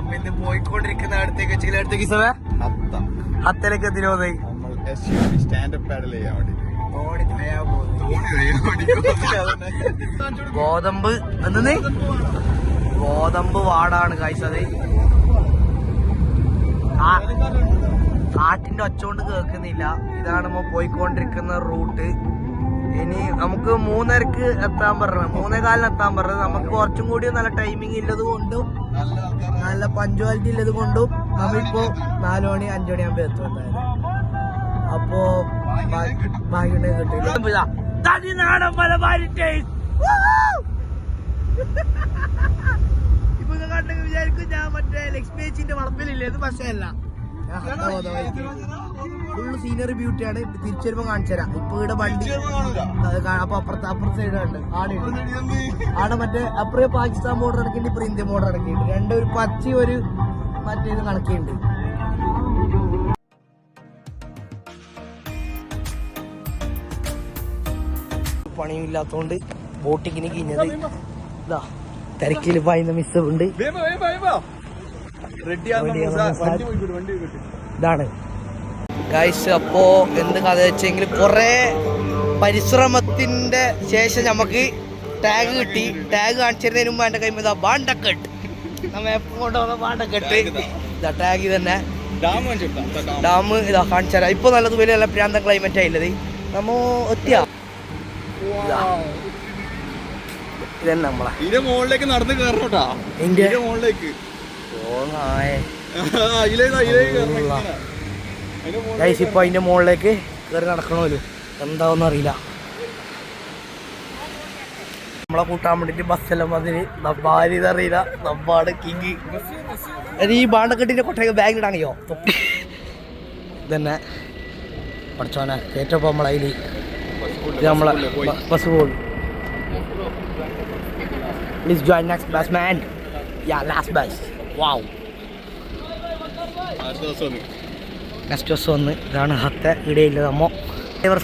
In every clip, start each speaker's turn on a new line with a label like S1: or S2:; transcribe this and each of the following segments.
S1: നമ്മ ഇന്ന് പോയിക്കൊണ്ടിരിക്കുന്ന അടുത്തേക്ക് ചില അടുത്തേക്ക് സവ
S2: ഹത്ത.
S1: ഹത്തലേക്ക് എത്തിനോന്ന്
S2: നമ്മൾ S U V stand up paddle ചെയ്യാൻ വേണ്ടിട്ട്.
S1: ഗോതമ്പ് എന്തെന്ന്? ഗോതമ്പ് വാടാണ് കാഴ്ചത് കാട്ടിന്റെ ഒച്ച കൊണ്ട് കേൾക്കുന്നില്ല. ഇതാണ് പോയിക്കൊണ്ടിരിക്കുന്ന റൂട്ട്. ഇനി നമുക്ക് മൂന്നരക്ക് എത്താൻ പറഞ്ഞത്. മൂന്നേ കാലിന് എത്താൻ പറഞ്ഞത്. നമുക്ക് കുറച്ചും കൂടി നല്ല ടൈമിംഗ് ഉള്ളത് കൊണ്ടും നല്ല പഞ്ച്വാലിറ്റി ഉള്ളത് കൊണ്ടും നമ്മളിപ്പോ നാലു മണി അഞ്ചു മണി ആകുമ്പോ എത്തും എന്തായാലും. അപ്പോ ഭാഗ്യമുണ്ടെങ്കിൽ കിട്ടില്ല? തനിനാടൻ മലബാരി ടേസ്റ്റ് ഇപ്പൊ കണ്ടെങ്കിൽ വിചാരിക്കും ഞാൻ മറ്റേ ലക്ഷ്മി ചേച്ചിന്റെ വളപ്പിലില്ലേ? ഇത് പക്ഷേ അല്ല ഫുള്ള് സീനറി ബ്യൂട്ടിയാണ് തിരിച്ചു വരുമ്പോ കാണിച്ചു തരാം. ഇപ്പൊ ഇവിടെ വണ്ടി അപ്പൊ അപ്പുറത്ത് അപ്പുറത്തെ സൈഡ് ഉണ്ട് ആടെ ആടെ മറ്റേ അപ്പുറേ പാകിസ്ഥാൻ ബോർഡർ അടക്കിണ്ട് ഇപ്പൊ ഇന്ത്യ ബോർഡർ അടക്കിണ്ട് രണ്ട് ഒരു പച്ച ഒരു മറ്റേത് കണക്കിണ്ട് പണിയും ഇല്ലാത്തോണ്ട് ബോട്ടിങ്ങിന് കിഞ്ഞത് ഇതാ തിരക്കിൽ പായുന്ന മിസ് ഇതാണ്. ഗൈസ് അപ്പോ എന്ത് കഥ വെച്ചെങ്കിൽ കുറെ പരിശ്രമത്തിന്റെ ശേഷം നമുക്ക് ടാഗ് കിട്ടി. ടാഗ് കാണിച്ചിരുന്നതിന് മുമ്പ് എന്റെ കൈമ ഇതാ ബാണ്ടക്കെട്ട് നമ്മ എപ്പം കൊണ്ടുവന്ന ബാണ്ടക്കെട്ട് ഇതാ. ടാഗ് തന്നെ
S2: ഡാം
S1: ഇതാ കാണിച്ചുതരാം ഇപ്പൊ നല്ലത് വലിയ നല്ല പ്രാന്ത ക്ലൈമറ്റ് ആയില്ലത് നമ്മ എത്തിയ. ഇതന്നെ നമ്മളെ.
S2: ഇതിന്റെ മുകളിലേക്ക് നടന്ന് കയറണോട്ടാ ഇതിന്റെ മുകളിലേക്ക്
S1: ഇപ്പൊ അതിന്റെ മുകളിലേക്ക് കയറി നടക്കണമല്ലോ. എന്താവെന്ന് അറിയില്ല. നമ്മളെ കൂട്ടാൻ വേണ്ടിട്ട് ബസ്സെല്ലാം അതിന് നബ്ബാരി അറിയില്ല നബ്ബാട് കിങ് അത് ഈ ബാണ്ടക്കെട്ടിന്റെ കൊട്ടയൊക്കെ ബാഗ് ഇടാണെയോ തൊപ്പി ഇതന്നെ. പഠിച്ചോനെ ഏറ്റവും നമ്മളതിൽ ഇത് നമ്മളെ ബസ് പോകും please join next bus man yeah last bus wow. Next bus വന്ന്. ഇതാണ് ഹത്ത ഇടയില്ല നമ്മ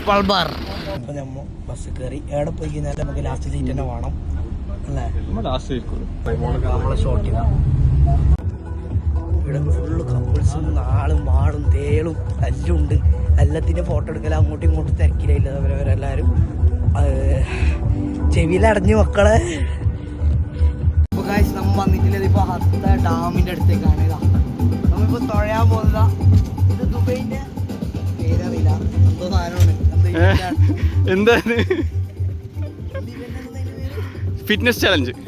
S1: സ്പാൾ ബാർ അപ്പൊ നമ്മ ബസ് കയറി എവിടെ പോയി കഴിഞ്ഞാൽ നമുക്ക് ലാസ്റ്റ് സീറ്റ് തന്നെ വേണം. അല്ലേ? നമ്മളെ ഷോട്ട് ചെയ്താ. ഇവിടെ ഫുള്ള് കപ്പിൾസും നാളും മാളും തേളും എല്ലാം ഉണ്ട്. എല്ലാത്തിന്റെ ഫോട്ടോ എടുക്കൽ അങ്ങോട്ടും ഇങ്ങോട്ടും തിരക്കിലായില്ല അവരവരെല്ലാവരും ചെവിയിലടഞ്ഞു മക്കളെ. ഇപ്പൊ ഹത്ത ഡാമിന്റെ അടുത്തേക്കാണ് ഇതാ. നമ്മളിപ്പോ തുഴയാൻ ഇത് ദുബൈന്റെ പേരറിയില്ല. എന്തോ സാധനമാണ്.
S2: എന്താണ്? ഫിറ്റ്നസ് ചലഞ്ച്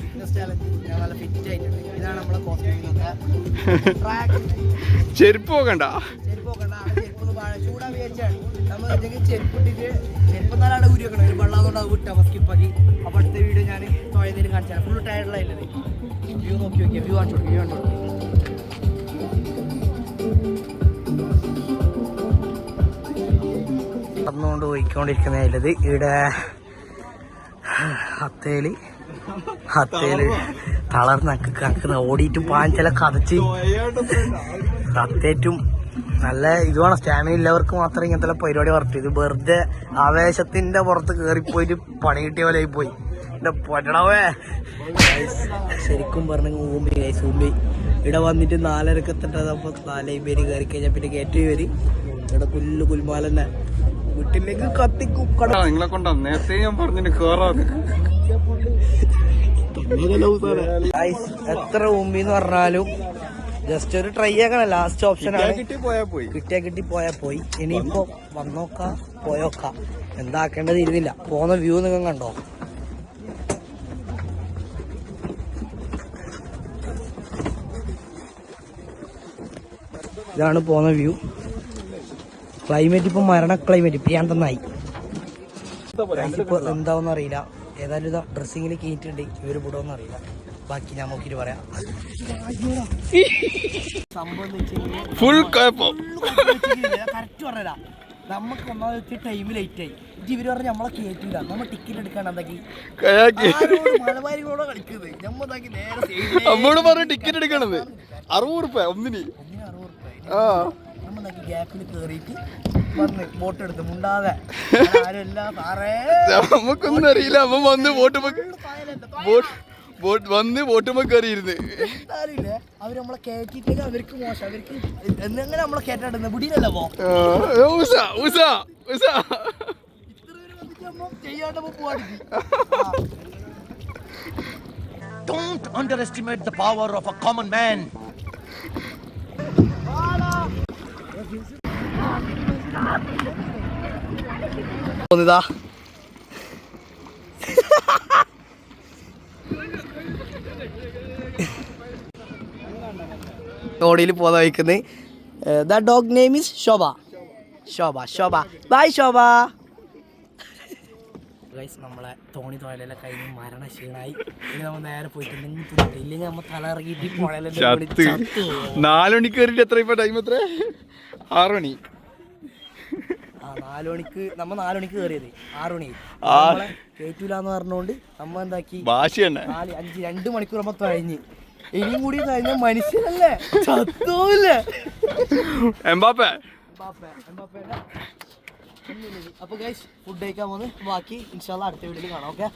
S2: ചെരുപ്പ്
S1: ചാലഞ്ച് ഒന്ന് പാഴ ചൂടാൻ വിചാരിച്ചാണ്. നമ്മൾ എന്തെങ്കിലും ചെരുപ്പ് ഇട്ടിട്ട് ഊരി വെക്കണം ഒരു വെള്ളം അത് വിട്ടാ സ്കിപ്പാക്കി അടുത്ത വീഡിയോ ഞാൻ തുഴയതിൽ കാണിച്ചാൽ ഫുൾ ടയർഡിലായില്ലത് വ്യൂ നോക്കി നോക്കിയാൽ വ്യൂ കാണിച്ചു വ്യൂ കാണിച്ചു വന്നുകൊണ്ട് പോയിക്കൊണ്ടിരിക്കുന്നതിലത് ഇവിടെ ഹത്തേൽ ഹത്തേൽ തളർന്നൊക്കെ കണക്കുന്ന ഓടിയിട്ടും പാഞ്ചല കതച്ച് സത്യേറ്റും നല്ല ഇതുമാണ് സ്റ്റാമിന ഇല്ലവർക്ക് മാത്രം ഇങ്ങനത്തെ പരിപാടി വരട്ടെ ഇത് വെറുതെ ആവേശത്തിന്റെ പുറത്ത് കയറിപ്പോയിട്ട് പണി കിട്ടിയ പോലെ പോയി എന്റെ പൊറ്റടവേ ശരിക്കും പറഞ്ഞു ഊമ്പി ഗൈസ് ഊമ്പി. ഇവിടെ വന്നിട്ട് നാലരക്ക് അപ്പൊ നാലേ പേര് കയറി കഴിഞ്ഞാൽ പിന്നെ കയറ്റി വരി. ഇവിടെ പുല്ല് കുൽമാലന്നെ വീട്ടിലേക്ക് കത്തി
S2: നിങ്ങളെ കൊണ്ടാ നേരത്തെ ഞാൻ പറഞ്ഞിട്ട്
S1: എത്ര ഊമ്പി എന്ന് പറഞ്ഞാലും ജസ്റ്റ് ഒരു ട്രൈ ആക്കണ ലാസ്റ്റ് ഓപ്ഷൻ ആണ്.
S2: കിട്ടി പോയാ പോയി.
S1: കിട്ടിയാ കിട്ടി പോയാ പോയി. ഇനിയിപ്പോ വന്നോക്ക പോയോക്ക. എന്താക്കേണ്ടത് ഇരുന്നില്ല. പോന്ന വ്യൂ നിങ്ങൾ കണ്ടോ? ഇതാണ് പോന്ന വ്യൂ ക്ലൈമറ്റ് ഇപ്പൊ മരണ ക്ലൈമറ്റ് ഇപ്പൊ ഞാൻ തന്നായി. എന്താവെന്ന് അറിയില്ല ഏതായാലും ഇതാ ഡ്രസ്സിങ്ങിൽ കീറ്റുണ്ട്. ഇവർ വിടുമെന്ന് അറിയില്ല ബാക്കി ഞാൻ നോക്കിട്ട് പറയാം.
S2: ഫുൾ
S1: കറക്റ്റ് പറഞ്ഞതാ നമുക്ക് ഒന്നാമത്തെ ടൈം ലേറ്റ് ആയി. ഇത് ഇവർ പറഞ്ഞ നമ്മളെ കേട്ടില്ല നമ്മ ടിക്കറ്റ്
S2: കയാക്കി
S1: മലബാരികളോടെ കളിക്കുന്നത്? നമ്മ എന്താക്കി നേരെ
S2: അമ്മോട് പറഞ്ഞ ടിക്കറ്റ് എടുക്കണത്. അറുപത് റുപ്യ ഒന്നിന്.
S1: അറുപത് ഉറുപ്പിക.
S2: ആ.
S1: നമ്മ എന്താക്കി ഗ്യാപ്പിൽ കേറിയിട്ട് വന്ന് ബോട്ട് എടുത്ത് മുണ്ടാതെ. സാറേ
S2: നമുക്കൊന്നും അറിയില്ല. അമ്മ വന്ന് ബോട്ട് ബോട്ട് വന്ന് ബോട്ടുമ്പോ കയറിയിരുന്ന്
S1: അവർ നമ്മളെ കയറ്റിട്ടേക്ക് അവർക്ക് മോശം. അവർക്ക് എന്നെങ്ങനെ നമ്മളെ പിടിയിലല്ല
S3: Don't underestimate the power of a common man.
S1: പോന്നതാ ഓടിയിൽ പോകാൻ വഹിക്കുന്നത് the dog name is Shobha. Shobha Shobha. Bye Shobha. Guys നമ്മളെ തോണി തോഴലെല്ലാം കഴിഞ്ഞ് മരണ ക്ഷീണായി. ഇനി നമ്മൾ നേരെ പോയിട്ടുണ്ടെങ്കിൽ ഇല്ലെങ്കിൽ നമ്മൾ തലറങ്ങിയിട്ട് പുഴയിലെല്ലാം
S2: ചത്ത്. നാല് മണിക്ക് കയറിയിട്ട് എത്ര ഇപ്പൊ ടൈം എത്ര? ആറ് മണി
S1: ആ നാല് മണിക്ക് നമ്മ നാല് മണിക്ക് കയറിയത് ആറ് മണി. കേറ്റൂലെന്ന് പറഞ്ഞുകൊണ്ട് നമ്മ എന്താക്കി? നാല് അഞ്ച് രണ്ട് മണിക്കൂർ നമ്മൾ കഴിഞ്ഞ് ഇനിയും കൂടി കഴിഞ്ഞ മനുഷ്യനല്ലേ? ചത്തോല്ലേ?
S2: എംബാപ്പേ.
S1: അപ്പൊ ഗൈസ് ഫുഡ് കഴിക്കാൻ പോകുന്നത് ബാക്കി ഇൻഷാല്ല അടുത്ത വീട്ടിൽ കാണാം ഓക്കെ